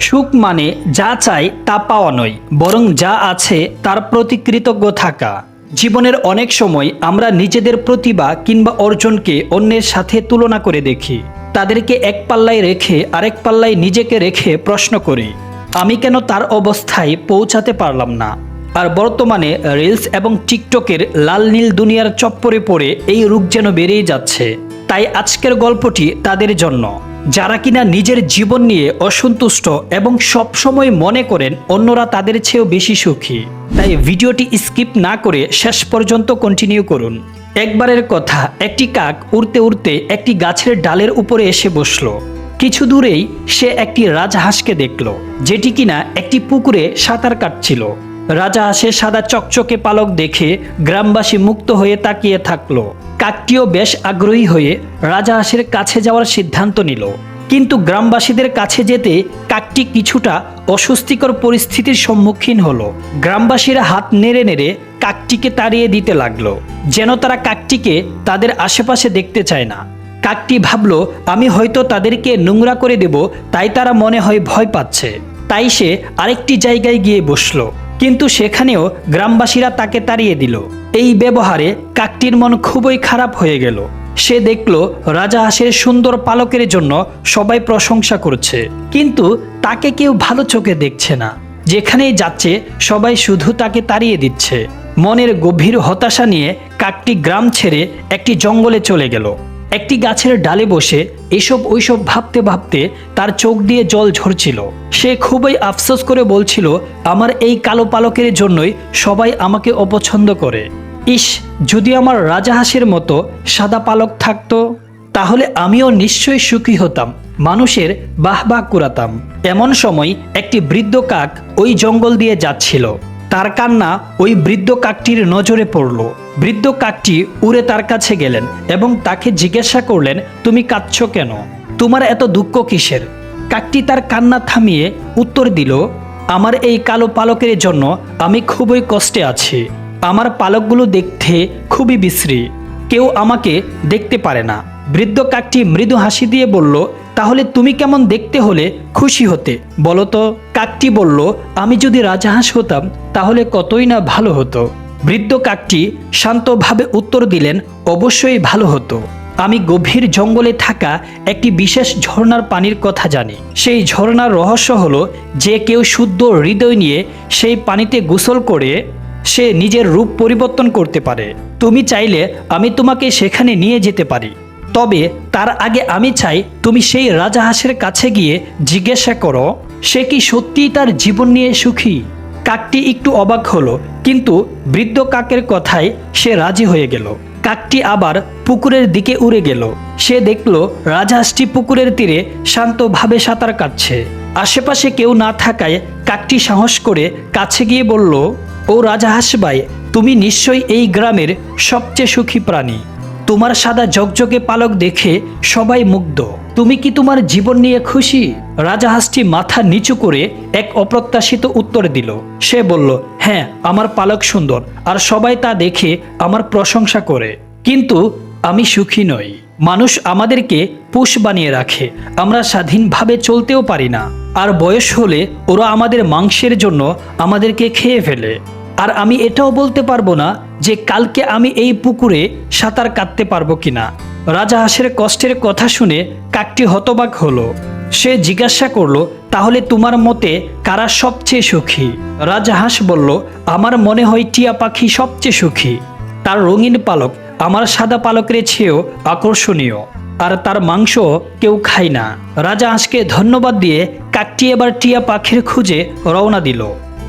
সুখ মানে যা চাই তা পাওয়া নয়, বরং যা আছে তার প্রতি কৃতজ্ঞ থাকা। জীবনের অনেক সময় আমরা নিজেদের প্রতিভা কিংবা অর্জনকে অন্যের সাথে তুলনা করে দেখি। তাদেরকে এক পাল্লায় রেখে আরেক পাল্লায় নিজেকে রেখে প্রশ্ন করি, আমি কেন তার অবস্থায় পৌঁছাতে পারলাম না? আর বর্তমানে রিলস এবং টিকটকের লাল নীল দুনিয়ার চপ্পরে পড়ে এই রূপ যেন বেড়েই যাচ্ছে। তাই আজকের গল্পটি তাদের জন্য। যারা কিনা নিজের জীবন নিয়ে অসন্তুষ্ট এবং সবসময় মনে করেন অন্যরা তাদের চেয়েও বেশি সুখী। তাই ভিডিওটি স্কিপ না করে শেষ পর্যন্ত কন্টিনিউ করুন। একবারের কথা, একটি কাক উড়তে উড়তে একটি গাছের ডালের উপরে এসে বসল। কিছু দূরেই সে একটি রাজহাঁসকে দেখল, যেটি কিনা একটি পুকুরে সাঁতার কাটছিল। রাজহাঁসের সাদা চকচকে পালক দেখে গ্রামবাসী মুক্ত হয়ে তাকিয়ে থাকল। কাকটিও বেশ আগ্রহী হয়ে রাজহাঁসের কাছে যাওয়ার সিদ্ধান্ত নিল। কিন্তু গ্রামবাসীদের কাছে যেতে কাকটি কিছুটা অস্বস্তিকর পরিস্থিতির সম্মুখীন হলো। গ্রামবাসীরা হাত নেড়ে নেড়ে কাকটিকে তাড়িয়ে দিতে লাগল। যেন তারা কাকটিকে তাদের আশেপাশে দেখতে চায় না। কাকটি ভাবল, আমি হয়তো তাদেরকে নোংরা করে দেব, তাই তারা মনে হয় ভয় পাচ্ছে। তাই সে আরেকটি জায়গায় গিয়ে বসল। কিন্তু সেখানেও গ্রামবাসীরা তাকে তাড়িয়ে দিল। এই ব্যবহারে কাকটির মন খুবই খারাপ হয়ে গেল। সে দেখল রাজাহাঁসের সুন্দর পালকের জন্য সবাই প্রশংসা করছে। কিন্তু তাকে কেউ ভালো চোখে দেখছে না। যেখানেই যাচ্ছে, সবাই শুধু তাকে তাড়িয়ে দিচ্ছে। মনের গভীর হতাশা নিয়ে কাকটি গ্রাম ছেড়ে একটি জঙ্গলে চলে গেল। একটি গাছের ডালে বসে এসব ওইসব ভাবতে ভাবতে তার চোখ দিয়ে জল ঝরছিল। সে খুবই আফসোস করে বলছিল, আমার এই কালো পালকের জন্যই সবাই আমাকে অপছন্দ করে। ইস, যদি আমার রাজাহাঁসের মতো সাদা পালক থাকতো, তাহলে আমিও নিশ্চয়ই সুখী হতাম, মানুষের বাহ বাহ কুড়াতাম। এমন সময় একটি বৃদ্ধ কাক ওই জঙ্গল দিয়ে যাচ্ছিল। তার কান্না ওই বৃদ্ধ কাকটির নজরে পড়ল। বৃদ্ধ কাকটি উড়ে তার কাছে গেলেন এবং তাকে জিজ্ঞাসা করলেন, তুমি কাঁদছ কেন? তোমার এত দুঃখ কিসের? কাকটি তার কান্না থামিয়ে উত্তর দিল, আমার এই কালো পালকের জন্য আমি খুবই কষ্টে আছি। আমার পালকগুলো দেখতে খুবই বিশ্রী। কেউ আমাকে দেখতে পারে না। বৃদ্ধ কাকটি মৃদু হাসি দিয়ে বলল তাহলে তুমি কেমন দেখতে হলে খুশি হতে? বলো তো কাকটি বলল, আমি যদি রাজাহাঁস হতাম, তাহলে কতই না ভালো হতো। বৃদ্ধ কাকটি শান্তভাবে উত্তর দিলেন, অবশ্যই ভালো হতো। আমি গভীর জঙ্গলে থাকা একটি বিশেষ ঝর্ণার পানির কথা জানি। সেই ঝর্ণার রহস্য হলো, যে কেউ শুদ্ধ হৃদয় নিয়ে সেই পানিতে গোসল করে সে নিজের রূপ পরিবর্তন করতে পারে। তুমি চাইলে আমি তোমাকে সেখানে নিয়ে যেতে পারি। তবে তার আগে আমি চাই তুমি সেই রাজাহাঁসের কাছে গিয়ে জিজ্ঞাসা করো, সে কি সত্যিই তার জীবন নিয়ে সুখী? কাকটি একটু অবাক হলো, কিন্তু বৃদ্ধ কাকের কথায় সে রাজি হয়ে গেল। কাকটি আবার পুকুরের দিকে উড়ে গেল। সে দেখল রাজহাঁসটি পুকুরের তীরে শান্তভাবে সাঁতার কাটছে। আশেপাশে কেউ না থাকায় কাকটি সাহস করে কাছে গিয়ে বলল, ও রাজাহাঁস ভাই, তুমি নিশ্চয়ই এই গ্রামের সবচেয়ে সুখী প্রাণী। তোমার সাদা জগজগে পালক দেখে সবাই মুগ্ধ। তুমি কি তোমার জীবন নিয়ে খুশি? রাজাহাঁসটি মাথা নিচু করে এক অপ্রত্যাশিত উত্তর দিল। সে বলল হ্যাঁ আমার পালক সুন্দর, আর সবাই তা দেখে আমার প্রশংসা করে। কিন্তু আমি সুখী নই। মানুষ আমাদেরকে পুষ বানিয়ে রাখে, আমরা স্বাধীনভাবে চলতেও পারি না। আর বয়স হলে ওরা আমাদের মাংসের জন্য আমাদেরকে খেয়ে ফেলে। আর আমি এটাও বলতে পারব না যে কালকে আমি এই পুকুরে সাঁতার কাটতে পারব কিনা। রাজা রাজাহাঁসের কষ্টের কথা শুনে কাকটি হতবাক হলো। সে জিজ্ঞাসা করল, তাহলে তোমার মতে কারা সবচেয়ে সুখী? রাজাহাঁস বলল, আমার মনে হয় টিয়া পাখি সবচেয়ে সুখী। তার রঙিন পালক আমার সাদা পালকের চেয়েও আকর্ষণীয়, আর তার মাংস কেউ খায় না। রাজা রাজাহাঁসকে ধন্যবাদ দিয়ে কাকটি এবার টিয়া পাখির খুঁজে রওনা দিল।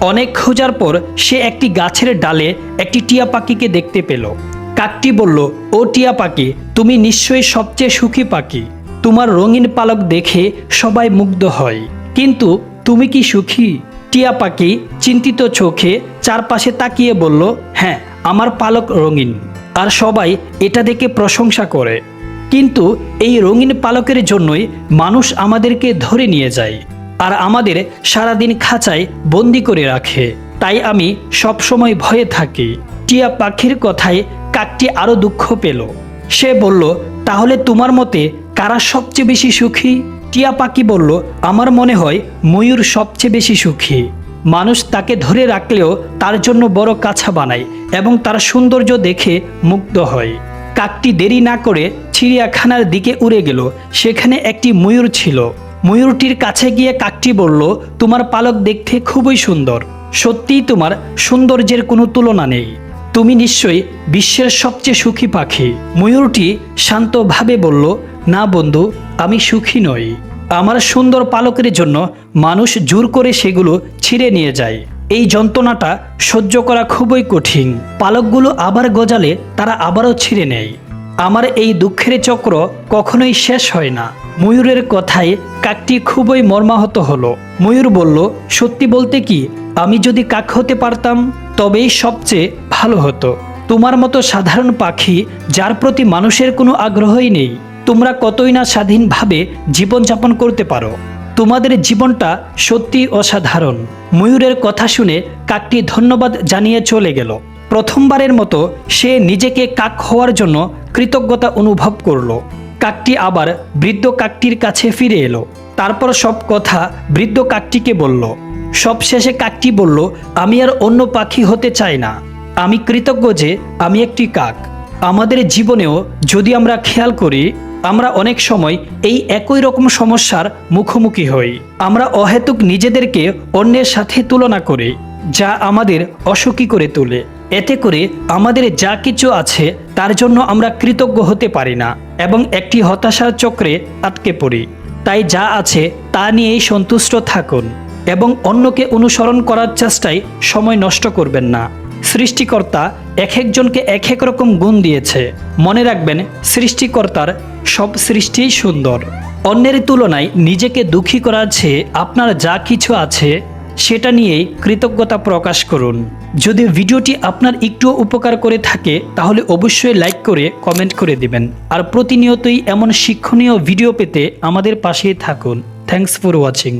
অনেক খোঁজার পর সে একটি গাছের ডালে একটি টিয়া পাখিকে দেখতে পেল। কাকটি বলল, ও টিয়া পাখি, তুমি নিশ্চয়ই সবচেয়ে সুখী পাখি। তোমার রঙিন পালক দেখে সবাই মুগ্ধ হয়। কিন্তু তুমি কি সুখী? টিয়া পাখি চিন্তিত চোখে চারপাশে তাকিয়ে বলল হ্যাঁ আমার পালক রঙিন, আর সবাই এটা দেখে প্রশংসা করে। কিন্তু এই রঙিন পালকের জন্যই মানুষ আমাদেরকে ধরে নিয়ে যায়। আর আমাদের সারাদিন খাঁচায় বন্দি করে রাখে। তাই আমি সবসময় ভয়ে থাকি। টিয়া পাখির কথায় কাকটি আরও দুঃখ পেল। সে বলল, তাহলে তোমার মতে কারা সবচেয়ে বেশি সুখী? টিয়া পাখি বলল, আমার মনে হয় ময়ূর সবচেয়ে বেশি সুখী। মানুষ তাকে ধরে রাখলেও তার জন্য বড় কাছা বানায় এবং তার সৌন্দর্য দেখে মুগ্ধ হয়। কাকটি দেরি না করে চিড়িয়াখানার দিকে উড়ে গেল। সেখানে একটি ময়ূর ছিল। ময়ূরটির কাছে গিয়ে কাকটি বলল, তোমার পালক দেখতে খুবই সুন্দর। সত্যিই তোমার সৌন্দর্যের কোনো তুলনা নেই। তুমি নিশ্চয়ই বিশ্বের সবচেয়ে সুখী পাখি। ময়ূরটি শান্তভাবে বলল, না বন্ধু, আমি সুখী নই। আমার সুন্দর পালকের জন্য মানুষ জোর করে সেগুলো ছিঁড়ে নিয়ে যায়। এই যন্ত্রণাটা সহ্য করা খুবই কঠিন। পালকগুলো আবার গজালে তারা আবারও ছিঁড়ে নেয়। আমার এই দুঃখের চক্র কখনোই শেষ হয় না। ময়ূরের কথায় কাকটি খুবই মর্মাহত হলো। ময়ূর বলল, সত্যি বলতে কি, আমি যদি কাক হতে পারতাম, তবেই সবচেয়ে ভালো হতো। তোমার মতো সাধারণ পাখি যার প্রতি মানুষের কোনো আগ্রহই নেই। তোমরা কতই না স্বাধীনভাবে জীবনযাপন করতে পারো। তোমাদের জীবনটা সত্যি অসাধারণ। ময়ূরের কথা শুনে কাকটি ধন্যবাদ জানিয়ে চলে গেল। প্রথমবারের মতো সে নিজেকে কাক হওয়ার জন্য কৃতজ্ঞতা অনুভব করল। কাকটি আবার বৃদ্ধ কাকটির কাছে ফিরে এলো। তারপর সব কথা বৃদ্ধ কাকটিকে বলল। সবশেষে কাকটি বলল, আমি আর অন্য পাখি হতে চাই না। আমি কৃতজ্ঞ যে আমি একটি কাক। আমাদের জীবনেও যদি আমরা খেয়াল করি, আমরা অনেক সময় এই একই রকম সমস্যার মুখোমুখি হই। আমরা অহেতুক নিজেদেরকে অন্যের সাথে তুলনা করি, যা আমাদের অসুখী করে তোলে। এতে করে আমাদের যা কিছু আছে, তার জন্য আমরা কৃতজ্ঞ হতে পারি না এবং একটি হতাশার চক্রে আটকে পড়ি। তাই যা আছে, তা নিয়েই সন্তুষ্ট থাকুন এবং অন্যকে অনুসরণ করার চেষ্টায় সময় নষ্ট করবেন না। সৃষ্টিকর্তা এক একজনকে এক এক রকম গুণ দিয়েছে। মনে রাখবেন, সৃষ্টিকর্তার সব সৃষ্টিই সুন্দর। অন্যের তুলনায় নিজেকে দুঃখী করার চেয়ে আপনার যা কিছু আছে সেটা নিয়েই কৃতজ্ঞতা প্রকাশ করুন। যদি ভিডিওটি আপনার একটু উপকার করে থাকে, তাহলে অবশ্যই লাইক করে কমেন্ট করে দিবেন। আর প্রতিনিয়তই এমন শিক্ষণীয় ভিডিও পেতে আমাদের পাশেই থাকুন। Thanks for watching.